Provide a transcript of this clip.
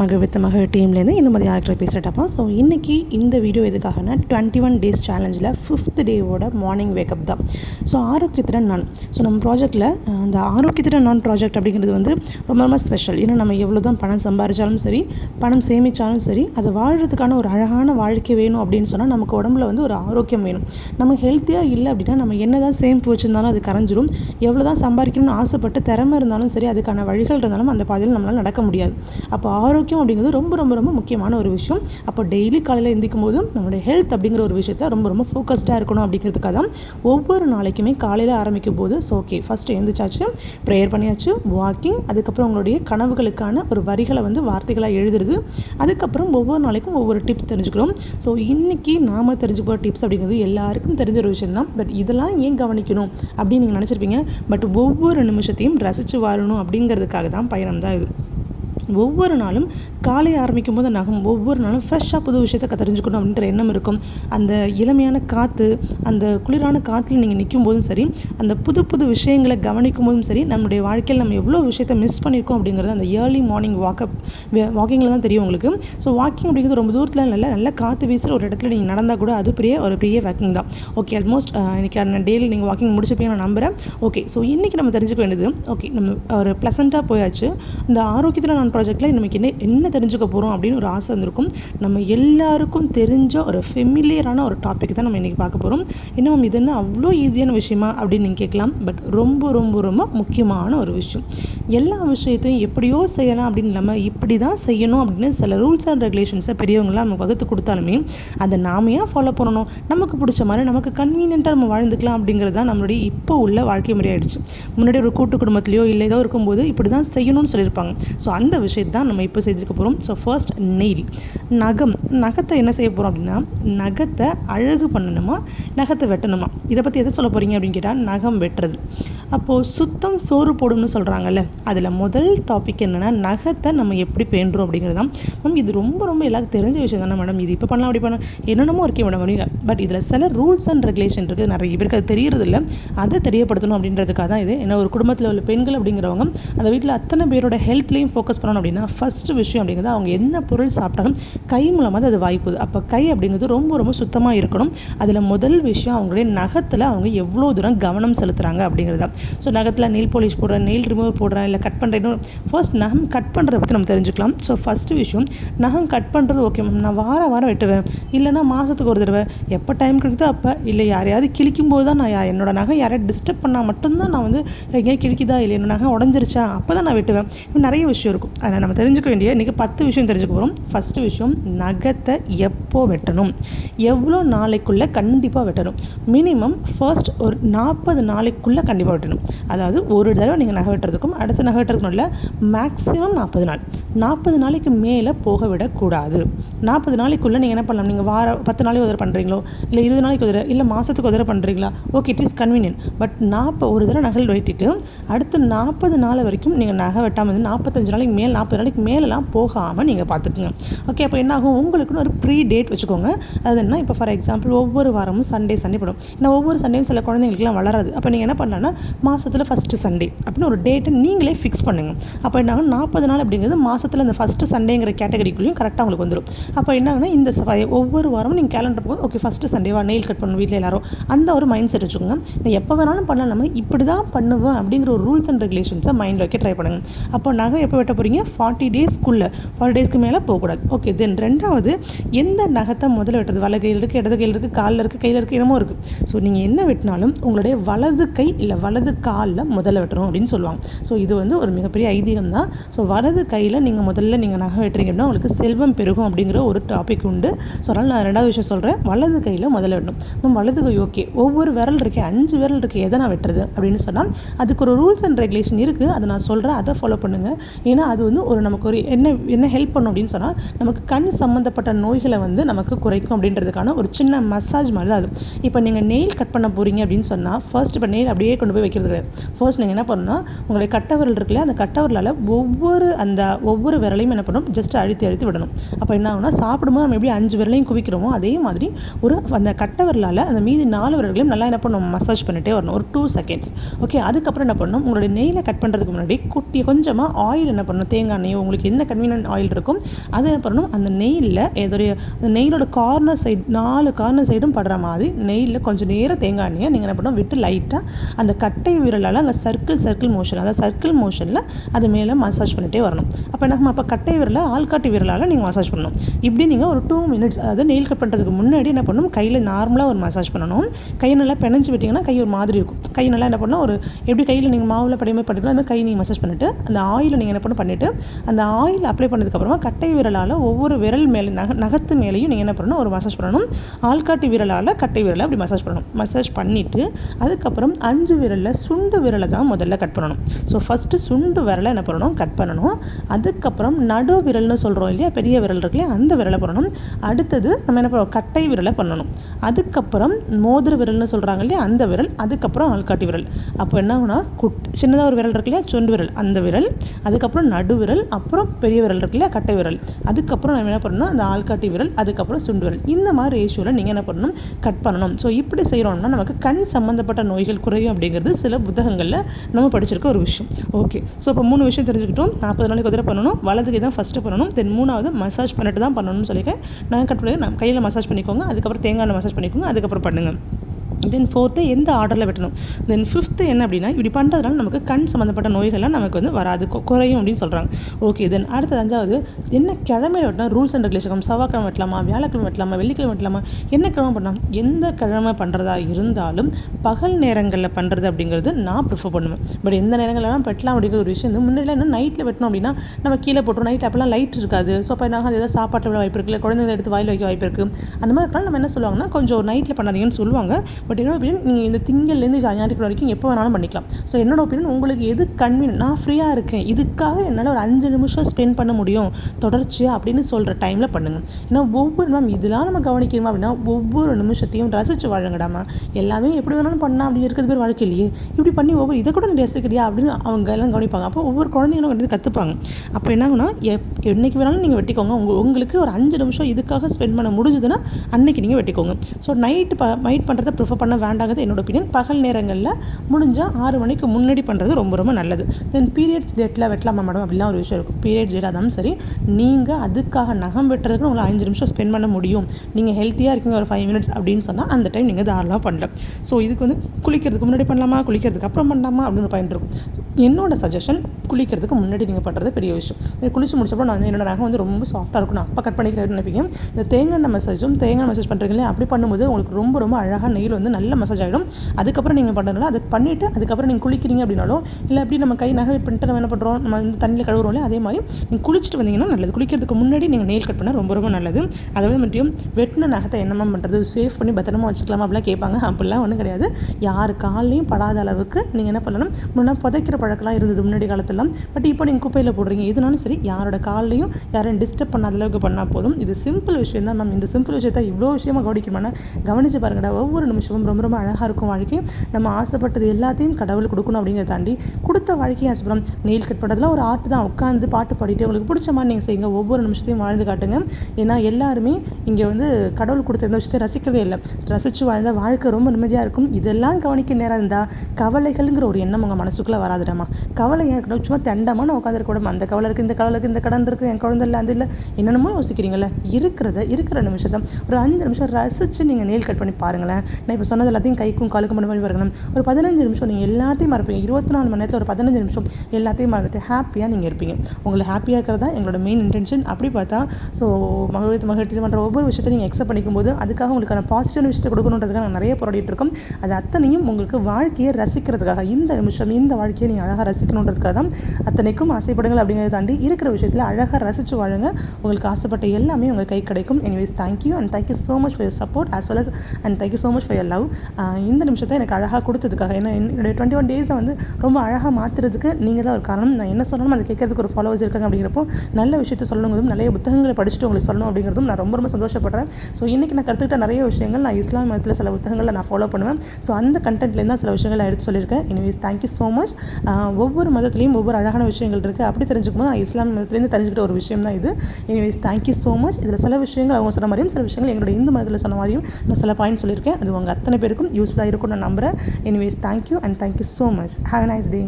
மக வித்த மக டீம்லேருந்து இந்த மாதிரி ஆக்டர் பேசுகிறட்டப்பா ஸோ இன்றைக்கி இந்த வீடியோ எதுக்காகனா டுவெண்ட்டி ஒன் டேஸ் சேலஞ்சில் ஃபிஃப்த் டேவோட மார்னிங் வேக்கப் தான். ஸோ ஆரோக்கியத்திடன் நான் ஸோ நம்ம ப்ராஜெக்ட்டில் அந்த ஆரோக்கியத்திடன் நான் ப்ராஜெக்ட் அப்படிங்கிறது வந்து ரொம்ப ரொம்ப ஸ்பெஷல் ஏன்னா நம்ம எவ்வளோ தான் பணம் சம்பாரித்தாலும் சரி பணம் சேமித்தாலும் சரி அது வாழ்கிறதுக்கான ஒரு அழகான வாழ்க்கை வேணும் அப்படின்னு சொன்னால் நமக்கு உடம்புல வந்து ஒரு ஆரோக்கியம் வேணும். நம்ம ஹெல்த்தியாக இல்லை அப்படின்னா நம்ம என்ன தான் சேமிப்பு வச்சுருந்தாலும் அது கரைஞ்சிரும். எவ்வளோ தான் சம்பாதிக்கணும்னு ஆசைப்பட்டு திறமை இருந்தாலும் சரி அதுக்கான வழிகள் இருந்தாலும் அந்த பாதையில் நம்மளால் நடக்க முடியாது. அப்போ ஆரோக்கியம் அப்படிங்கிறது ரொம்ப ரொம்ப ரொம்ப முக்கியமான ஒரு விஷயம். அப்போ டெய்லி காலையில் எந்திக்கும் போது நம்மளுடைய ஹெல்த் அப்படிங்கிற ஒரு விஷயத்த ரொம்ப ரொம்ப ஃபோக்கஸ்டாக இருக்கணும் அப்படிங்கிறதுக்காக தான் ஒவ்வொரு நாளைக்குமே காலையில் ஆரம்பிக்கும் போது ஸோ ஓகே ஃபஸ்ட்டு எழுந்திரிச்சாச்சு ப்ரேயர் பண்ணியாச்சு வாக்கிங் அதுக்கப்புறம் உங்களுடைய கனவுகளுக்கான ஒரு வரிகளை வந்து வார்த்தைகளாக எழுதுறது அதுக்கப்புறம் ஒவ்வொரு நாளைக்கும் ஒவ்வொரு டிப் தெரிஞ்சுக்கிறோம் ஸோ இன்றைக்கி நாம் தெரிஞ்சு போகிற டிப்ஸ் அப்படிங்கிறது எல்லாருக்கும் தெரிஞ்ச ஒரு விஷயம் தான். பட் இதெல்லாம் ஏன் கவனிக்கணும் அப்படின்னு நீங்கள் நினச்சிருப்பீங்க. பட் ஒவ்வொரு நிமிஷத்தையும் ரசித்து வாழணும் அப்படிங்கிறதுக்காக தான் பயணம் தான் இது. ஒவ்வொரு நாளும் காலை ஆரம்பிக்கும் போது நகம் ஒவ்வொரு நாளும் ஃப்ரெஷ்ஷாக புது விஷயத்தை தெரிஞ்சுக்கணும் அப்படின்ற எண்ணம் இருக்கும். அந்த இளமையான காற்று அந்த குளிரான காற்றில் நீங்கள் நிற்கும் போதும் சரி அந்த புது புது விஷயங்களை கவனிக்கும் போதும் சரி நம்மளுடைய வாழ்க்கையில் நம்ம எவ்வளோ விஷயத்தை மிஸ் பண்ணியிருக்கோம் அப்படிங்கிறது அந்த ஏர்லி மார்னிங் வாக்கப் வாக்கிங்கில் தான் தெரியும் உங்களுக்கு. ஸோ வாக்கிங் அப்படிங்கிறது ரொம்ப தூரத்தில் நல்ல நல்ல காற்று வீசுகிற ஒரு இடத்துல நீங்கள் நடந்தால் கூட அது பெரிய ஒரு பெரிய வாக்கிங் தான். ஓகே ஆல்மோஸ்ட் இன்றைக்கி டெய்லி நீங்கள் வாக்கிங் முடிச்சுப்பீங்க நான் நம்புகிறேன் ஓகே ஸோ இன்றைக்கி நம்ம தெரிஞ்சுக்க வேண்டியது ஓகே நம்ம ஒரு ப்ளசண்ட்டாக போயாச்சு. இந்த ஆரோக்கியத்தில் நான் ப்ராஜெக்டில் நமக்கு என்ன என்ன தெரிஞ்சுக்க போகிறோம் அப்படின்னு ஒரு ஆசை வந்திருக்கும். நம்ம எல்லாருக்கும் தெரிஞ்ச ஒரு ஃபெமிலியரான ஒரு டாபிக் தான் நம்ம இன்றைக்கி பார்க்க போகிறோம் இன்னும் இது என்ன அவ்வளோ ஈஸியான விஷயமா அப்படின்னு நீங்கள் கேட்கலாம். பட் ரொம்ப ரொம்ப ரொம்ப முக்கியமான ஒரு விஷயம். எல்லா விஷயத்தையும் எப்படியோ செய்யலாம் அப்படின்னு இல்லாமல் இப்படி தான் செய்யணும் அப்படின்னு சில ரூல்ஸ் அண்ட் ரெகுலேஷன்ஸை பெரியவங்களாம் நம்ம வகுத்து கொடுத்தாலுமே அதை நாம ஏன் ஃபாலோ பண்ணணும்? நமக்கு பிடிச்ச மாதிரி நமக்கு கன்வீனியண்ட்டாக நம்ம வாழ்ந்துக்கலாம் அப்படிங்கிறது தான் நம்மளுடைய இப்போ உள்ள வாழ்க்கை முறையாயிடுச்சு முன்னாடி ஒரு கூட்டு குடும்பத்திலையோ இல்லை ஏதோ இருக்கும்போது இப்படி தான் செய்யணும்னு சொல்லியிருப்பாங்க. ஸோ அந்த விஷயம் விஷயத்தை தான் நம்ம இப்போ செஞ்சுக்க போகிறோம் ஸோ ஃபர்ஸ்ட் நெயில் நகம். நகத்தை என்ன செய்ய போகிறோம் அப்படின்னா நகத்தை அழகு பண்ணணுமா நகத்தை வெட்டணுமா? இதை பற்றி எதை சொல்ல போகிறீங்க அப்படின்னு கேட்டால் நகம் வெட்டுறது. அப்போது சுத்தம் சோறு போடும்னு சொல்கிறாங்கல்ல அதில் முதல் டாபிக் என்னென்னா நகத்தை நம்ம எப்படி பேண்டுறோம் அப்படிங்கிறது தான். மேம் இது ரொம்ப ரொம்ப எல்லாருக்கும் தெரிஞ்ச விஷயம் தானே மேடம். இது இப்போ பண்ணலாம் அப்படி பண்ணலாம். என்னென்னமோ இருக்கே மேடம் அப்படிங்க பட் இதில் சில ரூல்ஸ் அண்ட் ரெகுலேஷன் இருக்குது நிறைய பேருக்கு அது தெரியறது இல்லை. அதை தெரியப்படுத்தணும் அப்படின்றதுக்காக தான் இது. ஏன்னா ஒரு குடும்பத்தில் உள்ள பெண்கள் அப்படிங்கிறவங்க அந்த வீட்டில் அத்தனை பேரோட ஹெல்த்லேயும் ஃபோக்கஸ் பண்ணணும் அப்படின்னா ஃபஸ்ட்டு விஷயம் அப்படிங்கிறது அவங்க என்ன பொருள் சாப்பிட்டாலும் கை மூலமாக அது வாய்ப்புது அப்போ கை அப்படிங்கிறது ரொம்ப ரொம்ப சுத்தமாக இருக்கணும். அதில் முதல் விஷயம் அவங்களுடைய நகத்தில் அவங்க எவ்வளோ தூரம் கவனம் செலுத்துகிறாங்க அப்படிங்கிறது தான். ஸோ நகத்தில் நெயில் பாலிஷ் போடுறேன் நெயில் ரிமூவ் போடுறேன் இல்லை கட் பண்ணுறேன்னு ஃபர்ஸ்ட் நகம் கட் பண்ணுறத பற்றி நம்ம தெரிஞ்சுக்கலாம். ஸோ ஃபஸ்ட்டு விஷயம் நகம் கட் பண்ணுறது ஓகே மேம் நான் வார வாரம் வெட்டுவேன். இல்லைனா மாதத்துக்கு ஒரு தடவை. எப்போ டைம் கிடைக்குதோ அப்போ. இல்லை யாரையாவது கிழிக்கும் போது தான் நான் என்னோடய என்னோட நகை யாரையாவது டிஸ்டர்ப் பண்ணால் மட்டும்தான் நான் வந்து எங்கேயா கிழிக்குதா இல்லை என்னோட நகை உடஞ்சிருச்சா? அப்போ தான் நான் வெட்டுவேன். இன்னும் நிறைய விஷயம் இருக்கும். அதை நம்ம தெரிஞ்சுக்க வேண்டிய இன்றைக்கி பத்து விஷயம் தெரிஞ்சுக்க போகிறோம் ஃபஸ்ட்டு விஷயம் நகத்தை எப்போ வெட்டணும்? எவ்வளோ நாளைக்குள்ளே கண்டிப்பாக வெட்டணும்? மினிமம் ஃபர்ஸ்ட் ஒரு நாற்பது நாளைக்குள்ளே கண்டிப்பாக வெட்டணும். அதாவது ஒரு தடவை நீங்கள் நகை வெட்டுறதுக்கும் அடுத்த நகை வெட்டுறதுக்கும் இல்லை மேக்ஸிமம் நாற்பது நாள். நாற்பது நாளைக்கு மேலே போக விடக்கூடாது. நாற்பது நாளைக்குள்ளே நீங்கள் என்ன பண்ணலாம்? நீங்கள் வார பத்து நாளைக்கு ஒரு பண்ணுறீங்களோ இல்லை இருபது நாளைக்கு ஒரு இல்லை மாதத்துக்கு ஒரு தடவை பண்ணுறீங்களா okay it is convenient but நாற்பது ஒரு தடவை நகை வெட்டிட்டு அடுத்து நாற்பது நாள் வரைக்கும் நீங்கள் நகை வெட்டாமல் நாற்பத்தஞ்சு நாளைக்கு மேலே நாற்பது நாளைக்கு மேலெலாம் போகாமல் நீங்கள் பார்த்துக்குங்க ஓகே அப்போ என்ன ஆகும் உங்களுக்குன்னு ஒரு ப்ரீ டேட் வச்சுக்கோங்க. அது என்ன? இப்போ ஃபார் எக்ஸாம்பிள் ஒவ்வொரு வாரமும் சண்டே சண்டே போடும். ஏன்னா ஒவ்வொரு சண்டேயும் சில குழந்தைங்களுக்குலாம் வளராது. அப்போ நீங்கள் என்ன பண்ணலான்னா மாதத்தில் ஃபஸ்ட்டு சண்டே அப்படின்னு ஒரு டேட்டை நீங்களே ஃபிக்ஸ் பண்ணுங்கள் அப்போ என்ன ஆகும் நாற்பது நாள் அப்படிங்கிறது மாதத்தில் அந்த ஃபஸ்ட்டு சண்டேங்கிற கேட்டகரிக்குள்ளேயும் கரெக்டாக உங்களுக்கு வந்துடும் அப்போ என்ன இந்த ஒவ்வொரு வாரமும் நீங்கள் கேலண்டர் போகும் ஓகே ஃபஸ்ட்டு சண்டேவா நெயில் கட் பண்ணணும் வீட்டில் எல்லாரும். அந்த ஒரு மைண்ட் செட் வச்சுக்கோங்க. நான் எப்போ வேணாலும் பண்ணலாம். நம்ம இப்படி தான் பண்ணுவேன் அப்படிங்கிற ஒரு ரூல்ஸ் அண்ட் ரெகுலேஷன்ஸை மைண்டில் வைக்க ட்ரை பண்ணுங்க. அப்போ நகை எப்போ வெட்ட போகிறீங்க ஃபார்ட்டி டேஸ்க்குள்ளே ஃபார்ட்டி டேஸ்க்கு மேலே போகக்கூடாது. ஓகே தென் ரெண்டாவது எந்த நகத்தை முதல்ல வெட்டுறது? வலது கையில் இருக்குது இடது கையில் இருக்குது காலில் இருக்குது கையில் இருக்குது என்னமோ இருக்குது ஸோ நீங்கள் என்ன வெட்டினாலும் உங்களுடைய வலது கை இல்லை வலது காலில் முதல்ல வெட்டணும் அப்படின்னு சொல்லுவாங்க. ஸோ இது வந்து ஒரு மிகப்பெரிய ஐதீகம் தான். ஸோ வலது கையில் நீங்கள் முதல்ல நீங்கள் நகை வெட்டுறீங்க அப்படின்னா உங்களுக்கு செல்வம் பெருகும் அப்படிங்கிற ஒரு டாபிக் உண்டு. ஸோ அதனால் நான் ரெண்டாவது விஷயம் சொல்கிறேன் வலது கையில் முதல்ல வெட்டணும். நம்ம வலது கை ஓகே ஒவ்வொரு விரல் இருக்கே அஞ்சு விரல் இருக்குது எதை நான் வெட்டுறது அப்படின்னு சொன்னால் அதுக்கு ஒரு ரூல்ஸ் அண்ட் ரெகுலேஷன் இருக்குது அதை நான் சொல்கிறேன் அதை ஃபாலோ பண்ணுங்கள் ஏன்னா அது வந்து ஒரு நமக்கு ஒரு என்ன என்ன ஹெல்ப் பண்ணும் அப்படின்னு சொன்னால் நமக்கு கண் சம்மந்தப்பட்ட நோய்களை வந்து நமக்கு குறைக்கும் அப்படின்றதுக்கான ஒரு சின்ன மசாஜ் மாதிரி தான் அது. இப்போ நீங்கள் நெயில் கட் பண்ண போகிறீங்க அப்படின்னு சொன்னால் ஃபர்ஸ்ட் இப்போ நெயில் அப்படியே கொண்டு போய் வைக்கிறது கிடையாது. ஃபர்ஸ்ட் நீங்கள் என்ன பண்ணணும்னா உங்களுடைய கட்டவரல் இருக்குல்ல அந்த கட்டவரலால் ஒவ்வொரு அந்த ஒவ்வொரு விரலையும் என்ன பண்ணணும் ஜஸ்ட் அழுத்தி அழுத்தி விடணும். அப்போ என்ன ஆகும்னா சாப்பிடும்போது நம்ம எப்படி அஞ்சு விரலையும் குவிக்கிறோமோ அதே மாதிரி ஒரு அந்த கட்டவரலால் அந்த மீதி நாலு விரல்களையும் நல்லா என்ன பண்ணணும் மசாஜ் பண்ணிட்டே வரணும். ஒரு டூ செகண்ட்ஸ் ஓகே அதுக்கப்புறம் என்ன பண்ணணும் உங்களுடைய நெயிலை கட் பண்ணுறதுக்கு முன்னாடி குட்டி கொஞ்சமாக ஆயில் என்ன பண்ணணும் தேங்காய் எண்ணெயோ உங்களுக்கு என்ன கன்வீனியன்ட் ஆயில் இருக்கும் அதை என்ன பண்ணணும் அந்த நெய்யில் எதோடைய அந்த நெய்யோட கார்னர் சைடு நாலு கார்னர் சைடும் படுற மாதிரி நெய்யில் கொஞ்சம் நேரம் தேங்காய் எண்ணெயை நீங்கள் என்ன பண்ணணும் விட்டு லைட்டாக அந்த கட்டை விரலால் அங்கே சர்க்கிள் சர்க்கிள் மோஷன் அதாவது சர்க்கிள் மோஷனில் அது மேலே மசாஜ் பண்ணிகிட்டே வரணும். அப்போ என்ன அப்போ கட்டை விரலை ஆள்காட்டி விரலால் நீங்கள் மசாஜ் பண்ணணும். இப்படி நீங்கள் ஒரு டூ மினிட்ஸ் அதாவது நெயில் கட் பண்ணுறதுக்கு முன்னாடி என்ன பண்ணணும்? கையில் நார்மலாக ஒரு மசாஜ் பண்ணணும். கையை நல்லா பிணைஞ்சு விட்டிங்கன்னா கை ஒரு மாதிரி இருக்கும். கை நல்லா என்ன பண்ணணும்? ஒரு எப்படி கையில் நீங்கள் மாவில் படிமை பண்ணிக்கலாம் அந்த கை நீங்கள் மசாஜ் பண்ணிவிட்டு அந்த ஆயில் நீங்கள் என்ன பண்ணணும்? பண்ணிவிட்டு அந்த ஆயில் அப்ளை பண்ணதுக்கப்புறமா கட்டை விரலால் ஒவ்வொரு விரல் மேலே நக நகத்து மேலேயும் நீங்கள் என்ன பண்ணணும்? ஒரு மசாஜ் பண்ணணும். ஆள்காட்டி விரலால் கட்டை விரலை அப்படி மசாஜ் பண்ணணும். மசாஜ் பண்ணிவிட்டு அதுக்கப்புறம் அஞ்சு விரலில் சுண்டு விரலை தான் முதல்ல கட் பண்ணணும். ஸோ ஃபஸ்ட்டு சுண்டு விரலை என்ன பண்ணணும்? கட் பண்ணணும். அதுக்கப்புறம் நடு விரல்னு சொல்கிறோம் இல்லையா? பெரிய விரல் இருக்குல்லையா? அந்த விரலை பண்ணணும். அடுத்தது நம்ம என்ன பண்ணுவோம் கட்டை விரலை பண்ணணும். அதுக்கப்புறம் மோதிர விரல்னு சொல்கிறாங்க இல்லையா? அந்த விரல் அதுக்கப்புறம் ஆள்காட்டி விரல். அப்போ என்ன ஆகுனா குட் சின்னதாக ஒரு விரல் இருக்கு இல்லையா சுண்டு விரல். அந்த விரல் அதுக்கப்புறம் நடு விரல் அப்புறம் பெரிய விரல் இருக்கு இல்லையா கட்டை விரல். அதுக்கப்புறம் நம்ம என்ன பண்ணணும்? அந்த ஆள்காட்டி விரல் அதுக்கப்புறம் சுண்டு விரல். இந்த மாதிரி ரேஷியோவில் நீங்கள் என்ன பண்ணணும்? கட் பண்ணணும். ஸோ இப்படி செய்கிறோம்னா நமக்கு கண் சம்மந்தப்பட்ட நோய்கள் குறையும் அப்படிங்கிறது சில புத்தகங்களில் நம்ம படிச்சிருக்க ஒரு விஷயம். ஓகே ஸோ இப்போ மூணு விஷயம் தெரிஞ்சுக்கிட்டோம். நாற்பது நாளைக்கு உதவி பண்ணணும். வலதுக்கு தான் ஃபஸ்ட்டு பண்ணணும். தென் மூணாவது மசாஜ் பண்ணிட்டு தான் பண்ணணும்னு சொல்லியிருக்கேன். நான் கட் பண்ணி கையில் மசாஜ் பண்ணிக்கோங்க. அதுக்கப்புறம் தேங்காய் மசாஜ் பண்ணிக்கோங்க. அதுக்கப்புறம் பண்ணுங்கள் தென் ஃபோர்த்து எந்த ஆர்டரில் வெட்டணும்? தென் ஃபிஃப்த்து என்ன அப்படின்னா இப்படி பண்ணுறதுனால நமக்கு கண் சம்மந்தப்பட்ட நோய்கள்லாம் நமக்கு வந்து வராது. குறையும் அப்படின்னு சொல்கிறாங்க ஓகே தென் அடுத்தது அஞ்சாவது என்ன கிழமையில் வெட்டினா ரூல்ஸ் அண்ட் ரெகுலேஷன் செவ்வாய்க்கிழமை வெட்டலாமா வியாழக்கிழமை வெட்டலாமா வெள்ளிக்கிழமை வெட்டலாமா என்ன கிழமை பண்ணலாம்? எந்த கிழமை பண்ணுறதா இருந்தாலும் பகல் நேரங்களில் பண்ணுறது அப்படிங்கிறது நான் ப்ரிஃபர் பண்ணுவேன். பட் எந்த நேரங்களெல்லாம் வெட்டலாம் அப்படிங்கிற ஒரு விஷயம் வந்து முன்னாடி என்ன நைட்டில் வெட்டணும் அப்படின்னா நம்ம கீழே போட்டோம் நைட்டில் அப்போல்லாம் லைட் இருக்காது. ஸோ அப்போ என்ன ஏதாவது சாப்பாட்டில் விட வாய்ப்பு இருக்குது குழந்தைங்க எடுத்து வாயில் வைக்க வாய்ப்பு இருக்குது அந்த மாதிரி இருக்கலாம் நம்ம என்ன சொல்லுவாங்கன்னா கொஞ்சம் நைட்டில் பண்ணாதீங்கன்னு சொல்லுவாங்க. பட் என்னோட ஒப்பீனியன் நீங்கள் இந்த திங்கள்லேருந்து ஞாயிற்றுக்கிழமை வரைக்கும் எப்போ வேணாலும் பண்ணிக்கலாம். ஸோ என்னோட ஒப்பீனியன் உங்களுக்கு எது கன்வீன் நான் ஃப்ரீயாக இருக்கேன். இதுக்காக என்னால் ஒரு அஞ்சு நிமிஷம் ஸ்பெண்ட் பண்ண முடியும். தொடர்ச்சியாக அப்படின்னு சொல்கிற டைமில் பண்ணுங்கள் ஏன்னா ஒவ்வொரு மேம் இதெல்லாம் நம்ம கவனிக்கிறோம் அப்படின்னா ஒவ்வொரு நிமிஷத்தையும் ரசித்து வாழுங்கடாமா எல்லாமே எப்படி வேணாலும் பண்ணால் அப்படின்னு இருக்கிறது பேர் வாழ்க்கை இல்லையே. இப்படி பண்ணி ஒவ்வொரு இதை கூட நீ ரசிக்கிறியா அப்படின்னு அவங்க எல்லாம் கவனிப்பாங்க. அப்போ ஒவ்வொரு குழந்தைங்களும் வந்து கற்றுப்பாங்க அப்போ என்ன ஆகும்னா எப் என்னைக்கு வேணாலும் நீங்கள் வெட்டிக்கோங்க. உங்க உங்களுக்கு ஒரு அஞ்சு நிமிஷம் இதுக்காக ஸ்பெண்ட் பண்ண முடிஞ்சதுன்னா அன்னைக்கு நீங்கள் வெட்டிக்கோங்க. ஸோ நைட்டு ப நைட் பண்ணுறதை ப்ரிஃபர் பண்ண வேண்டாங்கிறது என்னோட ஒப்பீனியன் பகல் நேரங்களில் முடிஞ்சால் ஆறு மணிக்கு முன்னாடி பண்ணுறது ரொம்ப ரொம்ப நல்லது. தென் பீரியட்ஸ் டேட்டில் வெட்டலாமா மேடம் அப்படிலாம் ஒரு விஷயம் இருக்கும். பீரியட்ஸ் டேட் அதான் சரி நீங்கள் அதுக்காக நகம் வெட்டுறதுக்கு உங்களை அஞ்சு நிமிஷம் ஸ்பெண்ட் பண்ண முடியும். நீங்கள் ஹெல்த்தியாக இருக்கீங்க ஒரு ஃபைவ் மினிட்ஸ் அப்படின்னு சொன்னால் அந்த டைம் நீங்கள் தாராளமாக பண்ணலாம். ஸோ இதுக்கு வந்து குளிக்கிறதுக்கு முன்னாடி பண்ணலாமா குளிக்கிறதுக்கு அப்புறம் பண்ணலாமா அப்படின்னு ஒரு பாயிண்ட் இருக்கும். என்னோட சஜஷன் குளிக்கிறதுக்கு முன்னாடி நீங்கள் பண்ணுறது பெரிய விஷயம். குளிச்சு முடிச்சப்போ நான் வந்து என்னோட நகம் வந்து ரொம்ப சாஃப்ட்டாக இருக்கும். நான் அப்போ கட் பண்ணிக்கிறேன்னு நினைப்பீங்க. இந்த தேங்காய் மெசேஜும் மசாஜும் தேங்காய் மசாஜ் பண்ணுறீங்களே அப்படி பண்ணும்போது உங்களுக்கு ரொம்ப ரொம்ப அழகாக நெயில் வந்து நல்ல மசாஜ் ஆகிடும் அதுக்கப்புறம் நீங்கள் பண்ணுறதுனால அது பண்ணிவிட்டு அதுக்கப்புறம் நீங்கள் குளிக்கிறீங்க அப்படின்னாலும் இல்லை எப்படி நம்ம கை நகை பண்ணிட்டு நம்ம என்ன பண்ணுறோம் நம்ம வந்து தண்ணியில் கழுவுறோம் இல்லையா அதே மாதிரி நீங்கள் குளிச்சுட்டு வந்தீங்கன்னா நல்லது. குளிக்கிறதுக்கு முன்னாடி நீங்கள் நெயில் கட் பண்ணால் ரொம்ப ரொம்ப நல்லது. அதாவது மட்டும் வெட்டின நகத்தை என்னமா பண்ணுறது சேஃப் பண்ணி பத்திரமா வச்சுக்கலாமா அப்படிலாம் கேட்பாங்க. அப்படிலாம் ஒன்றும் கிடையாது. யார் கால்லையும் படாத அளவுக்கு நீங்கள் என்ன பண்ணணும்? முன்னே புதைக்கிற பழக்கம்லாம் இருந்தது முன்னாடி காலத்திலாம் பட் இப்போ நீங்கள் குப்பையில் போடுறீங்க. எதுனாலும் சரி யாரோட காலையும் யாரையும் டிஸ்டர்ப் பண்ணாத அளவுக்கு பண்ணால் போதும். இது சிம்பிள் விஷயம் தான் மேம் இந்த சிம்பிள் விஷயத்தை இவ்வளோ விஷயமா கவனிக்கணும்னா கவனிச்சு பாருங்கடா ஒவ்வொரு நிமிஷமும் ரொம்ப ரொம்ப அழகாக இருக்கும் வாழ்க்கை. நம்ம ஆசைப்பட்டது எல்லாத்தையும் கடவுள் கொடுக்கணும் அப்படிங்கிறத தாண்டி கொடுத்த வாழ்க்கையை ஆசைப்படும் நெயில் கட் பண்ணுறதுலாம் ஒரு ஆர்ட் தான். உட்காந்து பாட்டு பாடிட்டு உங்களுக்கு பிடிச்ச மாதிரி நீங்கள் செய்யுங்க. ஒவ்வொரு நிமிஷத்தையும் வாழ்ந்து காட்டுங்க. ஏன்னா எல்லாருமே இங்கே வந்து கடவுள் கொடுத்த இந்த விஷயத்தை ரசிக்கவே இல்லை. ரசித்து வாழ்ந்தால் வாழ்க்கை ரொம்ப நிம்மதியாக இருக்கும். இதெல்லாம் கவனிக்க நேரம் இருந்தால் கவலைகள்ங்கிற ஒரு எண்ணம் உங்கள் மனசுக்குள்ளே வராதுடாமா? கவலை ஏன் இருக்கட்டும் சும்மா தண்டமான உட்காந்துருக்க கூட அந்த கவலை இருக்குது இந்த கவலை இருக்குது இந்த கடன் இருக்குது என் குழந்தை இல்லை அது இல்லை. என்னென்னமோ யோசிக்கிறீங்களே இருக்கிறத இருக்கிற நிமிஷத்தை ஒரு அஞ்சு நிமிஷம் ரசித்து நீங்கள் நெயில் கட் பண்ணி பாருங்களேன். நான் இப்போ சொன்னது எல்லாத்தையும் கைக்கும் காலுக்கும் மட்டும் வரணும் ஒரு பதினஞ்சு நிமிஷம் நீங்கள் எல்லாத்தையும் மறப்பீங்க. இருபத்தி நாலு மணி நேரத்தில் ஒரு பதினஞ்சு நிமிஷம் எல்லாத்தையும் மறந்துட்டு ஹாப்பியாக நீங்கள் இருப்பீங்க. உங்களை ஹாப்பியாக இருக்கிறது தான் எங்களோட மெயின் இன்டென்ஷன் அப்படி பார்த்தா ஸோ மகிழ்ச்சி மகிழ்ச்சி பண்ணுற ஒவ்வொரு விஷயத்தையும் நீங்கள் எக்ஸப்ட் பண்ணிக்கும் போது அதுக்காக உங்களுக்கான பாசிட்டிவ் விஷயத்தை கொடுக்கணுன்றதுக்காக நாங்கள் நிறைய போராடிட்டு இருக்கோம். அது அத்தனையும் உங்களுக்கு வாழ்க்கையை ரசிக்கிறதுக்காக இந்த நிமிஷம் இந்த வாழ்க்கையை நீங்கள் அழகாக ரசிக்கணுன்றதுக்காக தான் அத்தனைக்கும் ஆசைப்படுங்கள் அப்படிங்கிறத தாண்டி இருக்கிற விஷயத்தில் அழகாக ரசித்து வாழுங்க. உங்களுக்கு ஆசைப்பட்ட எல்லாமே உங்கள் கை கிடைக்கும். Anyways thank you and thank you so much for your support as well as and thank you so much for your love இந்த நிமிஷத்தை எனக்கு அழகாக கொடுத்ததுக்காக. ஏன்னா என்னுடைய டுவெண்ட்டி ஒன் டேஸை வந்து ரொம்ப அழகாக மாற்றுறதுக்கு நீங்கள் தான் ஒரு காரணம். நான் என்ன சொன்னாலும் அதை கேட்கறதுக்கு ஒரு ஃபாலோவர்ஸ் இருக்காங்க அப்படிங்கிறப்போ நல்ல விஷயத்தை சொல்லணுங்கிறதும் நிறைய புத்தகங்களை படிச்சுட்டு உங்களுக்கு சொல்லணும் அப்படிங்கிறதும் நான் ரொம்ப ரொம்ப சந்தோஷப்படுறேன். ஸோ இன்றைக்கி நான் கற்றுக்கிட்ட நிறைய விஷயங்கள் நான் இஸ்லாம் மதத்தில் சில புத்தகங்களை நான் ஃபாலோ பண்ணுவேன். ஸோ அந்த கண்டென்ட்லேருந்து தான் சில விஷயங்கள் நான் எடுத்து சொல்லியிருக்கேன். எனிவேஸ் தேங்க்யூ ஸோ மச் ஒவ்வொரு மதத்துலேயும் ஒவ்வொரு அழகான விஷயங்கள் இருக்குது அப்படி தெரிஞ்சுக்கும் போது நான் இஸ்லாம் மதத்துலேருந்து தெரிஞ்சுக்கிட்ட ஒரு விஷயம் தான் இது. எனிவேஸ் தேங்க்யூ ஸோ மச் இதில் சில விஷயங்கள் அவங்க சொன்ன மாதிரியும் சில விஷயங்கள் எங்களுடைய இந்து மதத்தில் சொன்ன மாதிரியும் நான் சில பாயிண்ட் சொல்லியிருக்கேன். அது உங்கள் அத்தனை பேருக்கும் யூஸ்ஃபுல்லாக இருக்கும்னு நான் நம்புகிறேன் anyways thank you and thank you so much have nice day